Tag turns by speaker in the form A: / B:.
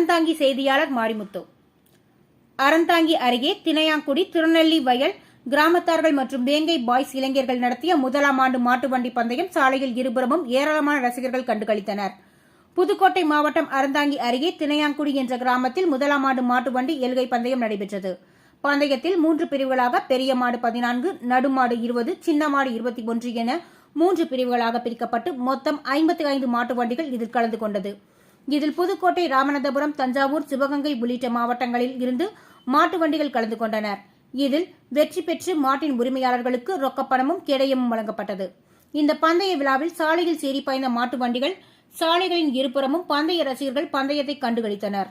A: அறந்தாங்கி செய்தியாளர் மாரிமுத்து. அறந்தாங்கி அருகே தினையாங்குடி திருநெல்லி வயல் கிராமத்தார்கள் மற்றும் வேங்கை பாய்ஸ் இளைஞர்கள் நடத்திய முதலாம் ஆண்டு மாட்டு வண்டி பந்தயம் சாலையில் இருபுறமும் ஏராளமான ரசிகர்கள் கண்டுகளித்தனர். புதுக்கோட்டை மாவட்டம் அறந்தாங்கி அருகே தினையாங்குடி என்ற கிராமத்தில் முதலாம் ஆண்டு மாட்டு வண்டி எல்கை பந்தயம் நடைபெற்றது. பந்தயத்தில் மூன்று பிரிவுகளாக பெரிய மாடு பதினான்கு நடுமாடு இருபது சின்ன மாடு இருபத்தி ஒன்று என மூன்று பிரிவுகளாக பிரிக்கப்பட்டு மொத்தம் ஐம்பத்தி ஐந்து மாட்டு வண்டிகள் இதில் கலந்து கொண்டது. இதில் புதுக்கோட்டை ராமநாதபுரம் தஞ்சாவூர் சிவகங்கை உள்ளிட்ட மாவட்டங்களில் இருந்து மாட்டு வண்டிகள் கலந்து கொண்டனர். இதில் வெற்றி பெற்று மாட்டின் உரிமையாளர்களுக்கு ரொக்கப்பணமும் கேடயமும் வழங்கப்பட்டது. இந்த பந்தய விழாவில் சாலையில் சேரி பாய்ந்த மாட்டு வண்டிகள் சாலைகளின் இருபுறமும் பந்தய ரசிகர்கள் பந்தயத்தை கண்டுகளித்தனர்.